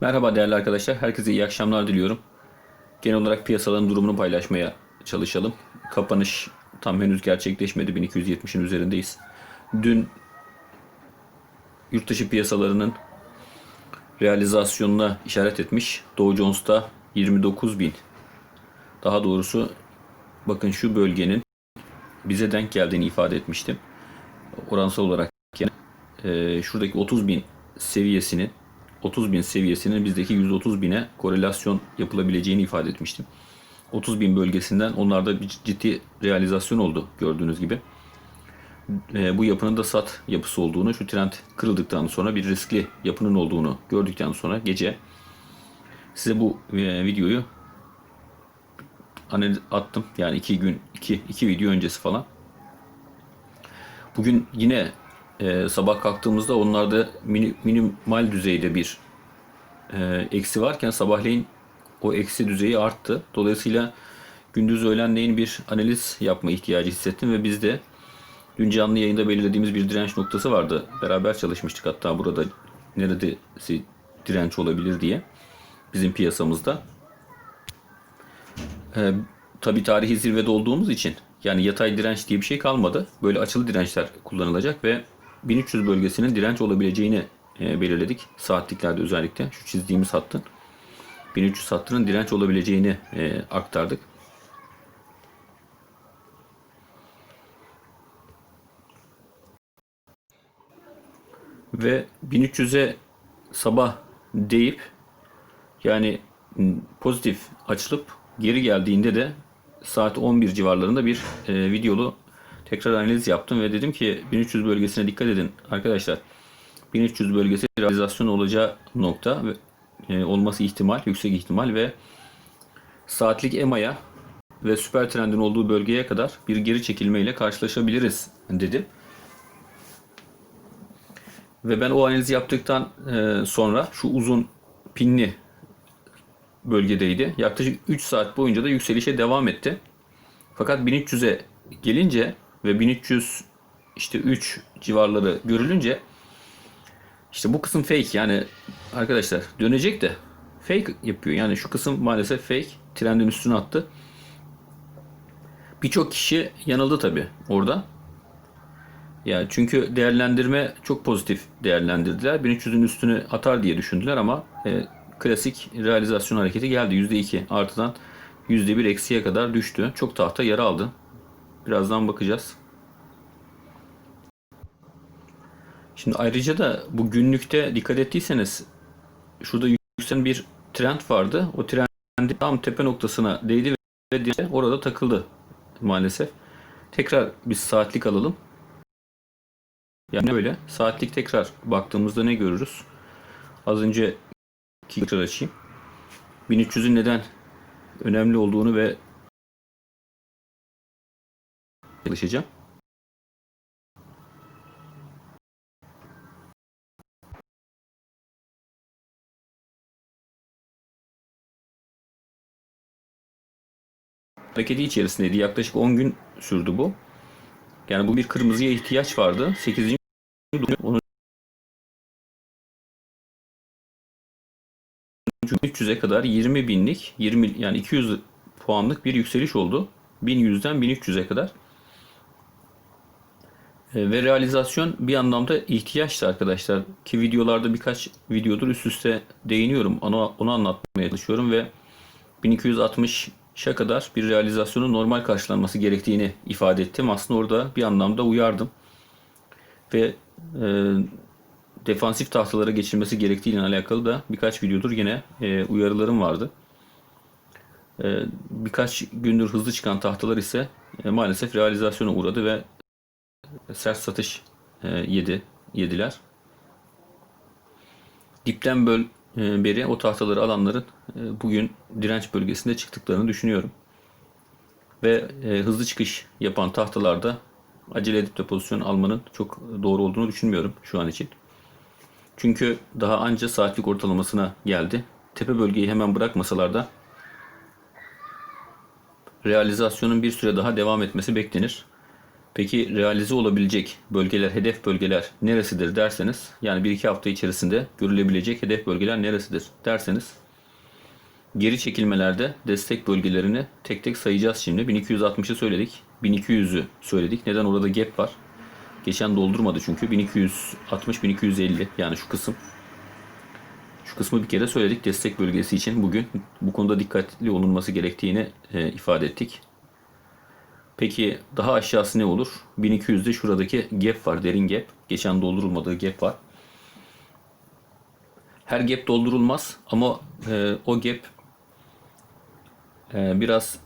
Merhaba değerli arkadaşlar. Herkese iyi akşamlar diliyorum. Genel olarak piyasaların durumunu paylaşmaya çalışalım. Kapanış tam henüz gerçekleşmedi. 1270'in üzerindeyiz. Dün yurt dışı piyasalarının realizasyonuna işaret etmiş. Dow Jones'ta 29 bin. Daha doğrusu bakın şu bölgenin bize denk geldiğini ifade etmiştim. Oransal olarak yani e, şuradaki 30 bin seviyesinin 30 bin seviyesinin bizdeki 130 bine korelasyon yapılabileceğini ifade etmiştim. 30 bin bölgesinden onlarda bir ciddi realizasyon oldu gördüğünüz gibi. E, bu yapının da sat yapısı olduğunu, şu trend kırıldıktan sonra bir riskli yapının olduğunu gördükten sonra gece size bu e, videoyu analiz attım. Yani iki gün, iki, iki video öncesi falan. Bugün yine e, sabah kalktığımızda onlarda mini- minimal düzeyde bir e, eksi varken sabahleyin o eksi düzeyi arttı. Dolayısıyla gündüz öğlenleyin bir analiz yapma ihtiyacı hissettim ve biz de dün canlı yayında belirlediğimiz bir direnç noktası vardı. Beraber çalışmıştık hatta burada neredesi direnç olabilir diye bizim piyasamızda. Ee, tabii tarihi zirvede olduğumuz için yani yatay direnç diye bir şey kalmadı. Böyle açılı dirençler kullanılacak ve 1300 bölgesinin direnç olabileceğini e, belirledik. Saatliklerde özellikle şu çizdiğimiz hattın 1300 hattının direnç olabileceğini e, aktardık. Ve 1300'e sabah deyip yani pozitif açılıp geri geldiğinde de saat 11 civarlarında bir e, videolu tekrar analiz yaptım ve dedim ki 1300 bölgesine dikkat edin arkadaşlar. 1300 bölgesi realizasyon olacağı nokta ve e, olması ihtimal, yüksek ihtimal ve saatlik EMA'ya ve süper trendin olduğu bölgeye kadar bir geri çekilmeyle karşılaşabiliriz dedim. Ve ben o analizi yaptıktan e, sonra şu uzun pinli bölgedeydi. Yaklaşık 3 saat boyunca da yükselişe devam etti. Fakat 1300'e gelince ve 1300 işte 3 civarları görülünce işte bu kısım fake yani arkadaşlar dönecek de fake yapıyor. Yani şu kısım maalesef fake. Trendin üstüne attı. Birçok kişi yanıldı tabi orada. Yani çünkü değerlendirme çok pozitif değerlendirdiler. 1300'ün üstünü atar diye düşündüler ama e, klasik realizasyon hareketi geldi. %2 artıdan %1 eksiye kadar düştü. Çok tahta yara aldı. Birazdan bakacağız. Şimdi ayrıca da bu günlükte dikkat ettiyseniz şurada yükselen bir trend vardı. O trend tam tepe noktasına değdi ve orada takıldı maalesef. Tekrar bir saatlik alalım. Yani öyle. Saatlik tekrar baktığımızda ne görürüz? Az önce tekrar açayım. 1300'ün neden önemli olduğunu ve çalışacağım. Hareketi içerisindeydi. Yaklaşık 10 gün sürdü bu. Yani bu bir kırmızıya ihtiyaç vardı. 8. Onu 300'e kadar 20 binlik 20 yani 200 puanlık bir yükseliş oldu. 1100'den 1300'e kadar. E, Ve realizasyon bir anlamda ihtiyaçtı arkadaşlar. Ki videolarda birkaç videodur üst üste değiniyorum. Onu, onu anlatmaya çalışıyorum ve 1260'a kadar bir realizasyonun normal karşılanması gerektiğini ifade ettim. Aslında orada bir anlamda uyardım. Ve e, defansif tahtalara geçilmesi gerektiğiyle alakalı da birkaç videodur yine e, uyarılarım vardı. E, birkaç gündür hızlı çıkan tahtalar ise e, maalesef realizasyona uğradı ve sert satış e, yedi yediler. Dipten böl e, beri o tahtaları alanların e, bugün direnç bölgesinde çıktıklarını düşünüyorum. Ve e, hızlı çıkış yapan tahtalarda acele edip de pozisyon almanın çok doğru olduğunu düşünmüyorum şu an için. Çünkü daha anca saatlik ortalamasına geldi. Tepe bölgeyi hemen bırakmasalar da realizasyonun bir süre daha devam etmesi beklenir. Peki realize olabilecek bölgeler, hedef bölgeler neresidir derseniz, yani 1-2 hafta içerisinde görülebilecek hedef bölgeler neresidir derseniz, geri çekilmelerde destek bölgelerini tek tek sayacağız şimdi. 1260'ı söyledik, 1200'ü söyledik. Neden orada gap var? Geçen doldurmadı çünkü 1260 1250 yani şu kısım. Şu kısmı bir kere söyledik destek bölgesi için bugün bu konuda dikkatli olunması gerektiğini e, ifade ettik. Peki daha aşağısı ne olur? 1200'de şuradaki gap var, derin gap. Geçen doldurulmadığı gap var. Her gap doldurulmaz ama e, o gap e, biraz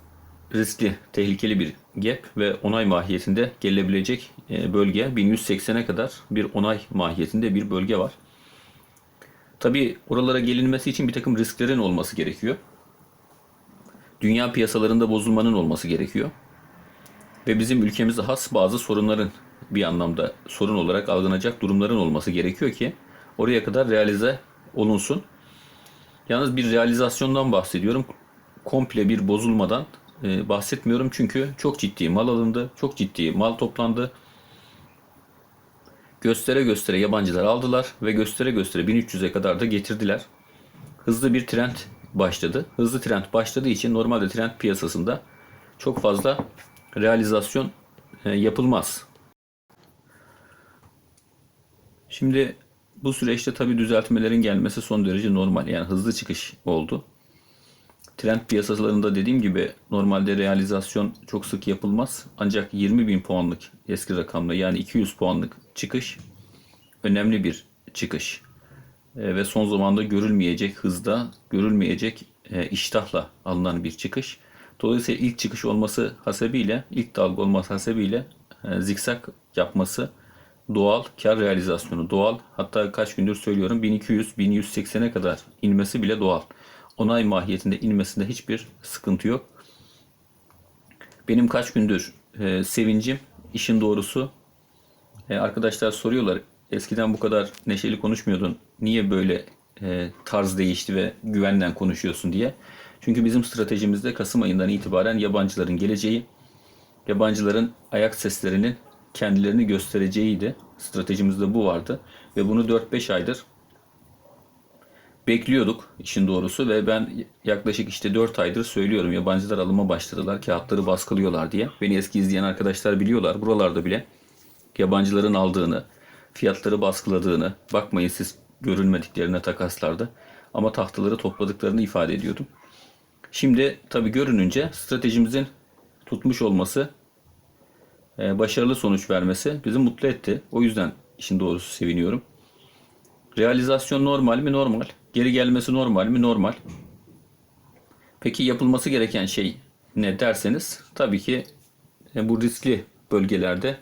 riskli, tehlikeli bir gap ve onay mahiyetinde gelebilecek e, bölge 1180'e kadar bir onay mahiyetinde bir bölge var. Tabi oralara gelinmesi için bir takım risklerin olması gerekiyor. Dünya piyasalarında bozulmanın olması gerekiyor. Ve bizim ülkemize has bazı sorunların bir anlamda sorun olarak algılanacak durumların olması gerekiyor ki oraya kadar realize olunsun. Yalnız bir realizasyondan bahsediyorum. Komple bir bozulmadan e, bahsetmiyorum çünkü çok ciddi mal alındı, çok ciddi mal toplandı. Göstere göstere yabancılar aldılar ve göstere göstere 1300'e kadar da getirdiler. Hızlı bir trend başladı. Hızlı trend başladığı için normalde trend piyasasında çok fazla realizasyon e, yapılmaz. Şimdi bu süreçte tabi düzeltmelerin gelmesi son derece normal. Yani hızlı çıkış oldu. Trend piyasalarında dediğim gibi normalde realizasyon çok sık yapılmaz. Ancak 20 bin puanlık eski rakamla yani 200 puanlık çıkış önemli bir çıkış. E, ve son zamanda görülmeyecek hızda, görülmeyecek e, iştahla alınan bir çıkış. Dolayısıyla ilk çıkış olması hasebiyle, ilk dalga olması hasebiyle e, zikzak yapması doğal, kar realizasyonu doğal. Hatta kaç gündür söylüyorum 1200-1180'e kadar inmesi bile doğal. Onay mahiyetinde inmesinde hiçbir sıkıntı yok. Benim kaç gündür e, sevincim, işin doğrusu e, arkadaşlar soruyorlar eskiden bu kadar neşeli konuşmuyordun. Niye böyle e, tarz değişti ve güvenden konuşuyorsun diye. Çünkü bizim stratejimizde Kasım ayından itibaren yabancıların geleceği, yabancıların ayak seslerinin kendilerini göstereceğiydi. Stratejimizde bu vardı. Ve bunu 4-5 aydır bekliyorduk işin doğrusu ve ben yaklaşık işte 4 aydır söylüyorum yabancılar alıma başladılar kağıtları baskılıyorlar diye. Beni eski izleyen arkadaşlar biliyorlar buralarda bile yabancıların aldığını, fiyatları baskıladığını, bakmayın siz görülmediklerine takaslarda ama tahtaları topladıklarını ifade ediyordum. Şimdi tabi görününce stratejimizin tutmuş olması, e, başarılı sonuç vermesi bizi mutlu etti. O yüzden işin doğrusu seviniyorum. Realizasyon normal mi? Normal. Geri gelmesi normal mi? Normal. Peki yapılması gereken şey ne derseniz tabii ki e, bu riskli bölgelerde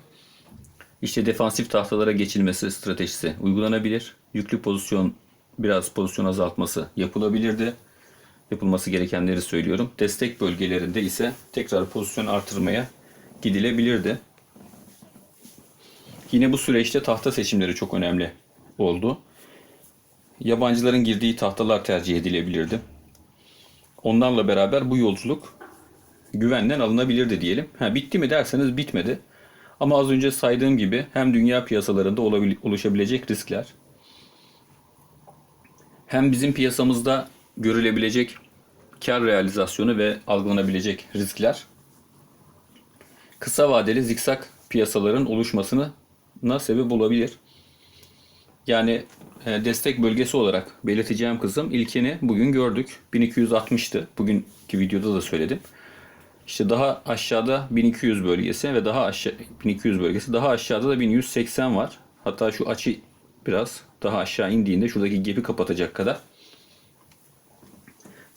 işte defansif tahtalara geçilmesi stratejisi uygulanabilir. Yüklü pozisyon biraz pozisyon azaltması yapılabilirdi. Yapılması gerekenleri söylüyorum. Destek bölgelerinde ise tekrar pozisyon artırmaya gidilebilirdi. Yine bu süreçte tahta seçimleri çok önemli oldu. Yabancıların girdiği tahtalar tercih edilebilirdi. Onlarla beraber bu yolculuk güvenden alınabilirdi diyelim. Ha, bitti mi derseniz bitmedi. Ama az önce saydığım gibi hem dünya piyasalarında oluşabilecek riskler hem bizim piyasamızda görülebilecek kar realizasyonu ve algılanabilecek riskler kısa vadeli zikzak piyasaların oluşmasına sebep olabilir. Yani e, destek bölgesi olarak belirteceğim kızım ilkini bugün gördük. 1260'tı. Bugünkü videoda da söyledim. İşte daha aşağıda 1200 bölgesi ve daha aşağı 1200 bölgesi daha aşağıda da 1180 var. Hatta şu açı biraz daha aşağı indiğinde şuradaki gap'i kapatacak kadar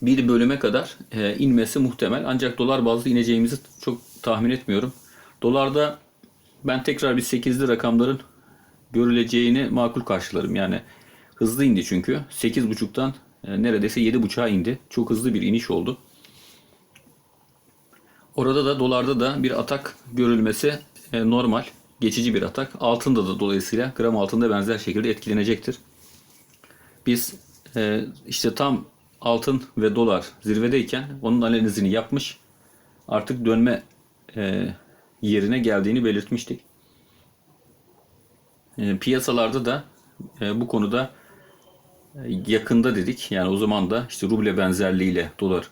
bir bölüme kadar e, inmesi muhtemel. Ancak dolar bazlı ineceğimizi çok tahmin etmiyorum. Dolarda ben tekrar bir 8'li rakamların görüleceğini makul karşılarım. Yani hızlı indi çünkü. 8.5'tan e, neredeyse 7.5'a indi. Çok hızlı bir iniş oldu. Orada da dolarda da bir atak görülmesi e, normal. Geçici bir atak. Altında da dolayısıyla gram altında benzer şekilde etkilenecektir. Biz e, işte tam altın ve dolar zirvedeyken onun analizini yapmış. Artık dönme e, yerine geldiğini belirtmiştik. E, piyasalarda da e, bu konuda e, yakında dedik. Yani o zaman da işte ruble benzerliğiyle dolar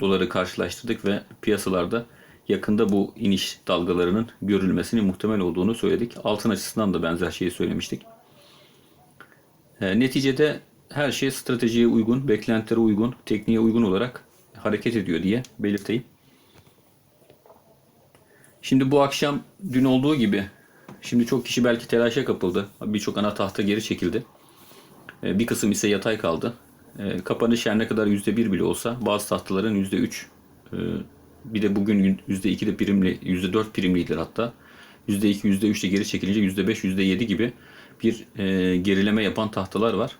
doları karşılaştırdık ve piyasalarda yakında bu iniş dalgalarının görülmesinin muhtemel olduğunu söyledik. Altın açısından da benzer şeyi söylemiştik. E, neticede her şey stratejiye uygun, beklentilere uygun, tekniğe uygun olarak hareket ediyor diye belirteyim. Şimdi bu akşam dün olduğu gibi şimdi çok kişi belki telaşa kapıldı. Birçok ana tahta geri çekildi. E, Bir kısım ise yatay kaldı. E, Kapanış her ne kadar %1 bile olsa bazı tahtaların %3 e, bir de bugün %2 de primli, %4 primliydiler hatta. %2, %3 de geri çekilince %5, %7 gibi bir e, gerileme yapan tahtalar var.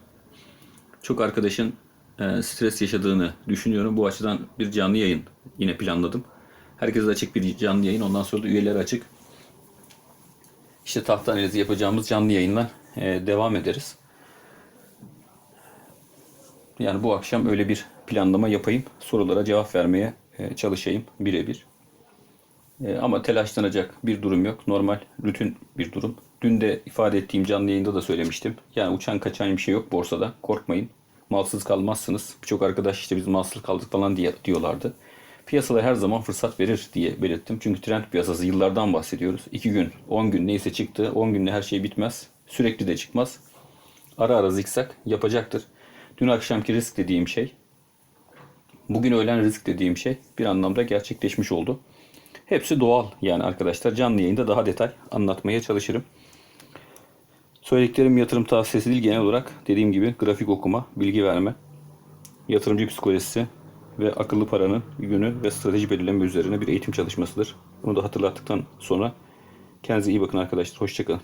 Çok arkadaşın e, stres yaşadığını düşünüyorum. Bu açıdan bir canlı yayın yine planladım. Herkese açık bir canlı yayın. Ondan sonra da üyeler açık. İşte tahta analizi yapacağımız canlı yayından e, devam ederiz. Yani bu akşam öyle bir planlama yapayım. Sorulara cevap vermeye e, çalışayım birebir. E, ama telaşlanacak bir durum yok. Normal, rutin bir durum. Dün de ifade ettiğim canlı yayında da söylemiştim. Yani uçan kaçan bir şey yok borsada. Korkmayın. Malsız kalmazsınız. Birçok arkadaş işte biz malsız kaldık falan diye diyorlardı. Piyasalar her zaman fırsat verir diye belirttim. Çünkü trend piyasası yıllardan bahsediyoruz. 2 gün, 10 gün neyse çıktı. 10 günde her şey bitmez. Sürekli de çıkmaz. Ara ara zikzak yapacaktır. Dün akşamki risk dediğim şey, bugün öğlen risk dediğim şey bir anlamda gerçekleşmiş oldu. Hepsi doğal yani arkadaşlar. Canlı yayında daha detay anlatmaya çalışırım. Söylediklerim yatırım tavsiyesi değil genel olarak dediğim gibi grafik okuma, bilgi verme, yatırımcı psikolojisi ve akıllı paranın yönü ve strateji belirleme üzerine bir eğitim çalışmasıdır. Bunu da hatırlattıktan sonra kendinize iyi bakın arkadaşlar. Hoşçakalın.